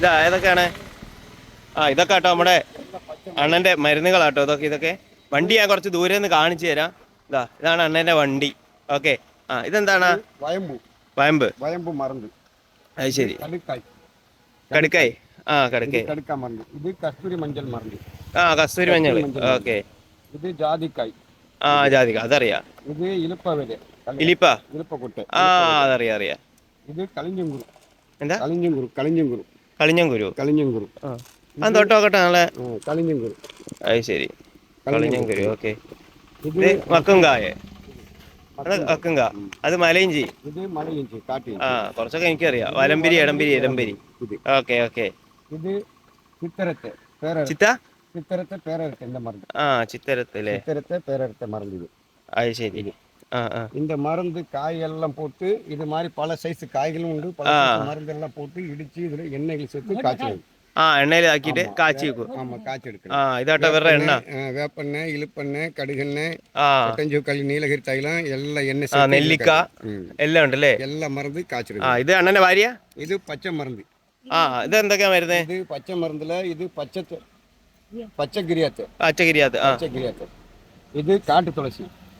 ഇതാ ഏതൊക്കെയാണ്? ആ ഇതൊക്കെ കേട്ടോ നമ്മുടെ അണ്ണന്റെ മരുന്നുകളാട്ടോ ഇതൊക്കെ ഇതൊക്കെ. വണ്ടി ഞാൻ കുറച്ച് ദൂരെ നിന്ന് കാണിച്ചു തരാം. ഇതാ ഇതാണ് അണ്ണന്റെ വണ്ടി. ഓക്കെ. ആ ഇതെന്താണ്? വയമ്പ്. വയമ്പ്. വയമ്പ് മറന്ന്. അത് ശരി. കടുക്കായി. ആ കടുക്കായി. കടുക്കാൻ മറന്ന്. ഇത് കസ്തൂരി മഞ്ഞൾ ആ കസ്തൂരി മഞ്ഞൾ ഓക്കെ. ഇത് ജാതിക്കായി. ആ ജാതിക്ക അതറിയാം. ഇത് ഇലിപ്പ വരെ ഇലിപ്പ? ഇലിപ്പ കുട്ട് ആ അതറിയാം അറിയാം. ഇത് കളിഞ്ചും എന്താ? കളിഞ്ചും കുരു കളിഞ്ഞങ്കുരു. കളിഞ്ഞങ്കുരു. ആ. തൊട്ടോക്കട്ടെ നാളെ കളിഞ്ഞങ്കുരു. അത് ശരി. കളിഞ്ഞങ്കുരു ഓക്കെ. ഇത് വക്കുംകായ അത് വക്കുംക അത് മലയിഞ്ചി. ഇത് മലയിഞ്ചി കാട്ടി ആ കുറച്ചൊക്കെ എനിക്കറിയാം. വലമ്പിരി എടമ്പിരി എടമ്പിരി ഓക്കെ ഓക്കെ. ഇത് ചിത്തരത്തെ ചിത്ത? ചിത്തരത്തെ പേരരത്തെ എന്താ മറന്നു. ആ ചിത്തരത്തെ ചിത്തരത്തെ പേരരത്തെ മറന്നത് അത് ശരി. இந்த மருந்து காய்கள்லாம் போட்டு இது மாதிரி பல சைஸ் காய்களும் உண்டு பல ஆ. size மருந்தெல்லாம் போட்டு இடிச்சு இதுல எண்ணெய்கள் சேர்த்து காய்ச்சணும் ആ എണ്ണയിലാക്കിയിട്ട് കാച്ചി വെക്കും ஆமா காய்ச்சி ആ எடுக்கணும் ഇതാട്ടോ ഇവരുടെ എണ്ണ ஆ, வேப்பெண்ணெய் இழுப்பெண்ணெய் கடுகெண்ணெய் ആ கொட்டஞ்சூக்களி நீலகிரி தைலம் எல்லாம் எண்ணெய் ആ சேர்த்து നെല്ലിക്ക ம். എല്ലാം ഉണ്ടല്ലേ எல்லா மருந்து ആ காய்ச்சிடுங்க ഇത് അണ്ണന്റെ ഭാര്യ இது பச்சை மருந்து ആ ഇത് എന്തൊക്കെയാ വരുന്നത് இது பச்சை மருந்துல இது பச்சை து- பச்சை கிரியாத்து അച്ചഗിരിയാത്ത് ആ பச்சை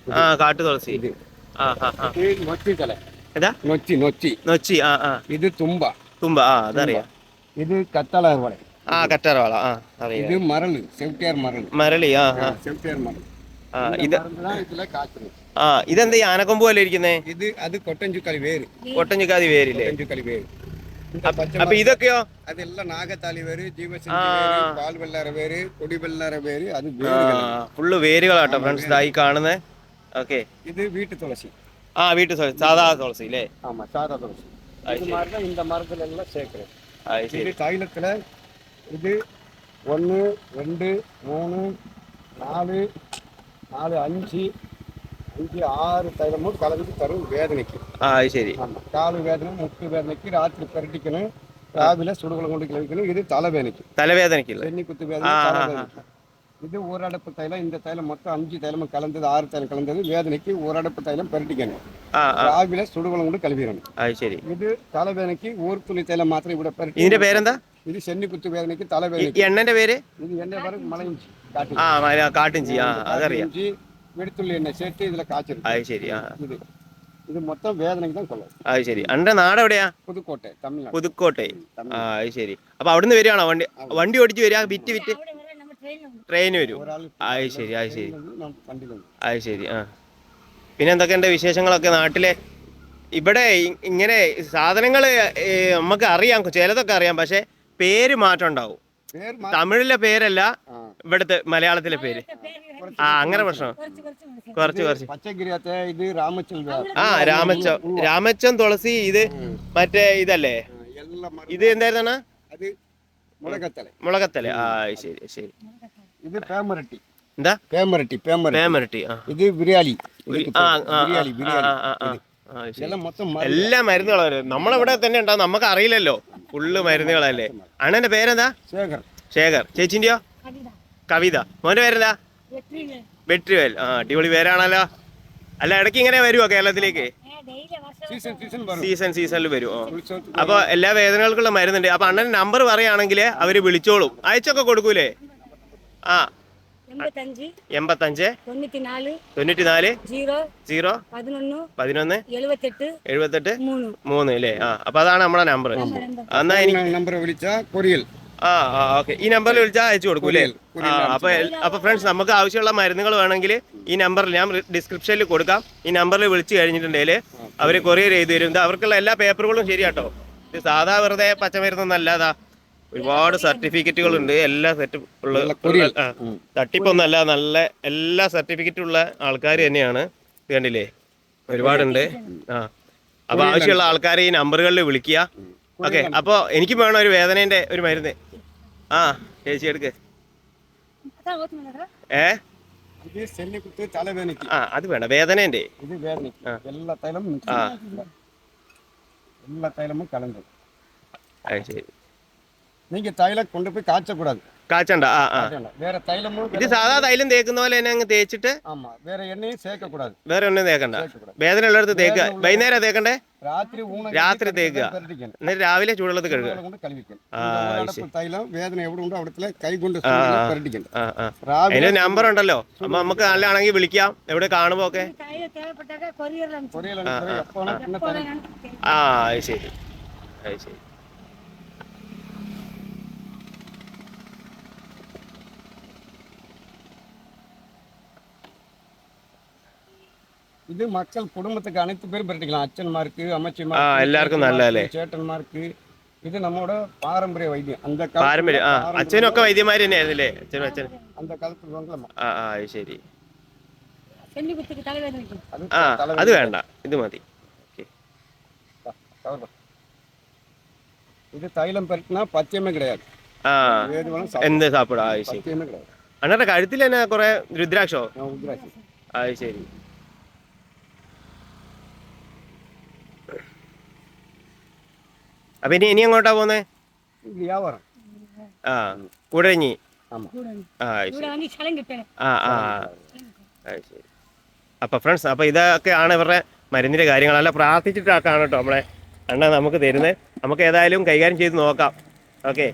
கிரியாத்து இது காட்டு துளசி ആ കാട്ടു തുളസി இது ആ ആ ആ இது நொச்சி தலை ഏതാ நொச்சி நொச்சி നൊച്ചി ആ ആ இது தும்பா തുമ്പ ആ അതറിയാം இது கத்தாழை அறுவடை ആ കറ്റാർവാള ആ അറിയാം இது மரல் செவ்டியார் மரல் മരളി ആ ആ செவ்டியார் மரல் ആ இந்த ഇത് மருந்து தான் இதுல காய்ச்சணும் ആ ഇതെന്താ ഈ ആനക്കൊമ്പ് പോലെ ഇരിക്കുന്നേ இது அது கொட்டஞ்சுக்களி வேறு ഒട്ടഞ്ഞിക്കാതി പേരില്ലേ கொட்டஞ்சுக்களி வேறு இந்த பச்சை അപ്പൊ ഇതൊക്കെയോ அது எல்லாம் நாகத்தாளி வேறு ஜீவசந்தி ஆ. வேறு பால் வெள்ளார வேறு கொடி வெள்ளார வேறு அது ആ வேறுகள் ഫുള്ള് വേരുകളാട്ടോ ഫ്രണ്ട്സ് ഇതായി കാണുന്നത് ஓகே. இது வீட்டு துளசி. ஆ வீட்டு துளசி. சாதா துளசி இல்லே ஆமாம் சாதா துளசி. இது மாதிரி தான் இந்த மரத்துல எல்லாம் சேர்க்குறேன் இது தைலத்தில் இது ஒன்று ரெண்டு மூணு நாலு நாலு அஞ்சு அஞ்சு ஆறு தைலமும் கலந்து தரும் வேதனைக்கு. ஆ சரி. ஆமாம் காலு வேதனை முட்டு வேதனைக்கு ராத்திரி பரட்டிக்கணும் ராவில சுடுகளை கொண்டு கிழக்கணும் இது தலைவேதனைக்கு. தலைவேதனைக்கு தண்ணி குத்து வேதனை இது ஒரு அடப்பு தைலம் இந்த தைலம் மொத்தம் அஞ்சு தைலமும் கலந்தது ஆறு தைலம் கலந்தது வேதனைக்கு ஒரு அடப்பு தைலம் பரட்டிக்கணும் ആ ആ ராவில சுடுகுளம் கொண்டு கழுவிடணும் അത് ശരി இது தலைவேனைக்கு ஒரு துளி தைலம் மாத்திரம் ഇവിടെ பரட்டி ഇതിന്റെ പേരെന്താ இது சென்னி குத்து வேதனைக்கு ഈ தலைவேனைக்கு ഈ എണ്ണന്റെ പേര് இது எண்ணெய் வரும் மலைஞ்சி காட்டு ആ മല- കാട്ടിഞ്ചി ആ അതറിയാം இஞ்சி வெடுத்துள்ளி எண்ணெய் சேர்த்து இதுல காய்ச்சிருக்கு അത് ശരി ആ இது இது மொத்தம் வேதனைக்கு தான் கொள்ளும் അത് ശരി അന്റെ നാട് എവിടെയാ புதுக்கோட்டை தமிழ்நாடு പുതുക്കോട്ടെ ആ അത് ശരി അപ്പൊ അവിടുന്ന് വരികയാണോ വണ്ടി വണ്ടി ഓടിച്ച് വരിക വിറ്റ് വിറ്റ് ട്രെയിൻ വരും. അത് ശരി അത് ശരി. അത് ശരി ആ. പിന്നെ എന്തൊക്കെയുണ്ട് വിശേഷങ്ങളൊക്കെ നാട്ടിലെ? ഇവിടെ ഇങ്ങനെ സാധനങ്ങൾ നമുക്ക് അറിയാം ചിലതൊക്കെ അറിയാം പക്ഷെ പേര് മാറ്റം ഉണ്ടാവും. തമിഴിലെ പേരല്ല ഇവിടുത്തെ മലയാളത്തിലെ പേര്. ആ അങ്ങനെ പ്രശ്നം. കുറച്ച് കുറച്ച് ആ രാമച്ച രാമച്ചം തുളസി ഇത് മറ്റേ ഇതല്ലേ? ഇത് എന്തായിരുന്നാണ് മുളകത്തല. ആ ശരി ശരി. ഇത് പേമരട്ടി. എന്താ? പേമരട്ടി പേമരട്ടി. ഇത് ബിരിയാണി. ബിരിയാണി ബിരിയാണി. എല്ലാ മരുന്നുകളും നമ്മളവിടെ തന്നെ ഉണ്ടാവും. നമുക്ക് അറിയില്ലല്ലോ ഫുള്ള് മരുന്നുകളല്ലേ. അണ്ണന്റെ പേരെന്താ? ശേഖർ. ശേഖർ. ചേച്ചിന്റെയോ? കവിത. മോന്റെ പേരെന്താ? വെട്രിവേൽ. ആ അടിപൊളി പേരാണല്ലോ. അല്ല ഇടയ്ക്ക് ഇങ്ങനെ വരുമോ കേരളത്തിലേക്ക്? സീസൺ സീസണിൽ വരും. ഓ അപ്പൊ എല്ലാ വേദനകൾക്കുള്ള മരുന്നുണ്ട്. അപ്പൊ അണ്ണൻ നമ്പർ പറയുകയാണെങ്കിൽ അവർ വിളിച്ചോളും. അയച്ചൊക്കെ കൊടുക്കൂലേ? ആ. എൺപത്തഞ്ച് തൊണ്ണൂറ്റിനാല് സീറോ പതിനൊന്ന് എഴുപത്തെട്ട് മൂന്ന്. അല്ലേ ആ. അപ്പൊ അതാണ് നമ്മുടെ നമ്പർ എന്നാ എനിക്ക് നമ്പർ വിളിച്ചാൽ ആ ആ ഓക്കെ. ഈ നമ്പറിൽ വിളിച്ചാൽ അയച്ചു കൊടുക്കും അല്ലേ? ആ അപ്പൊ അപ്പൊ ഫ്രണ്ട്സ് നമുക്ക് ആവശ്യമുള്ള മരുന്നുകൾ വേണമെങ്കിൽ ഈ നമ്പറിൽ ഞാൻ ഡിസ്ക്രിപ്ഷനിൽ കൊടുക്കാം. ഈ നമ്പറിൽ വിളിച്ചു കഴിഞ്ഞിട്ടുണ്ടെങ്കിൽ അവർ കൊറിയർ ചെയ്തു തരും. ഇത് അവർക്കുള്ള എല്ലാ പേപ്പറുകളും ശരിയാട്ടോ. ഇത് സാധാ വെറുതെ പച്ചമരുന്നൊന്നല്ല അതാ ഒരുപാട് സർട്ടിഫിക്കറ്റുകൾ ഉണ്ട് എല്ലാ സെറ്റ് ഉള്ള തട്ടിപ്പൊന്നല്ല നല്ല എല്ലാ സർട്ടിഫിക്കറ്റും ഉള്ള ആൾക്കാർ തന്നെയാണ് കണ്ടില്ലേ? ഒരുപാടുണ്ട്. ആ. അപ്പൊ ആവശ്യമുള്ള ആൾക്കാരെ ഈ നമ്പറുകളിൽ വിളിക്കുക. ഓക്കെ അപ്പൊ എനിക്കും വേണം ഒരു വേദനേന്റെ ഒരു മരുന്ന് ആ ചേച്ചി എടുക്ക് அதான் ஓட்டுநரா ഏ இது சென்னி குத்து தலைவேனைக்கு ആ അത് വേണ്ട വേദനേന്റെ இது வேதனைக்கு எல்லா தைலமும் mix ஆ. பண்ணி எல்லா தைலமும் கலந்தது അത് ശരി நீங்க தைலம் கொண்டு போய் காய்ச்சக்கூடாது കാച്ചണ്ട ആ ആ காய்ச்சணும். வேற தைலமும் ഇത് സാധാ തൈലം തേക്കുന്ന പോലെ തന്നെ അങ്ങ് തേച്ചിട്ട് ஆமா வேற எண்ணெயும் சேர்க்க கூடாது വേറെ ഒന്നും തേക്കണ്ട சேர்க்க கூடாது വേദന ഉള്ളിടത്ത് തേക്കുക വൈകുന്നേരം തേക്കണ്ടേ രാത്രി രാത്രി തേക്കുക എന്നിട്ട് രാവിലെ ചൂടുള്ളത് കഴുകുക തൈലം വേദന എവിടെ ഉണ്ടോ അതിന്റെ നമ്പർ ഉണ്ടല്ലോ അപ്പൊ നമുക്ക് നല്ലതാണെങ്കിൽ വിളിക്കാം എവിടെ കാണുമ്പോ ഒക്കെ ആ ശരി അത് ശരി ഇത് മക്കൾ குடும்பத்துக்கு அனைத்து பேரும் பெருட்டிக்கலாம். അച്ഛന്മാർക്ക് அமைச்சர்மாருக்கு എല്ലാവർക്കും നല്ലതല്ലേ சேட்டன்மாருக்கு. ഇത് നമ്മുടെ പാരമ്പര്യ വൈദ്യം അന്ത പാരമ്പര്യം അച്ഛനും ഒക്കെ വൈദ്യന്മാർ അല്ലേ അച്ഛനും അച്ഛൻ അന്ത കാലത്ത് ആ അത് ശരി അത് വേണ്ട ഇത് മതി ഇത് തൈലം பெருட்டினா പച്ചയമ്മ கிடையாது. ആ എന്ത് സാപ്പിടാ അത് ശരി സത്യமே കഴുത്തിൽ തന്നെ കുറെ രുദ്രാക്ഷോ ருத்ராட்சி ശരി അപ്പൊ ഇനി ഇനി എങ്ങോട്ടാ പോന്നെ? വ്യാപാരം ആ കൂടഞ്ഞി ആ ആ ആ അപ്പൊ ഫ്രണ്ട്സ് അപ്പൊ ഇതൊക്കെ ആണ് ഇവരുടെ മരുന്നിന്റെ കാര്യങ്ങൾ. അല്ല പ്രാർത്ഥിച്ചിട്ടാണ് കേട്ടോ നമ്മളെ. അണ്ണ നമുക്ക് തരുന്നത് നമുക്ക് ഏതായാലും കൈകാര്യം ചെയ്ത് നോക്കാം. ഓക്കെ.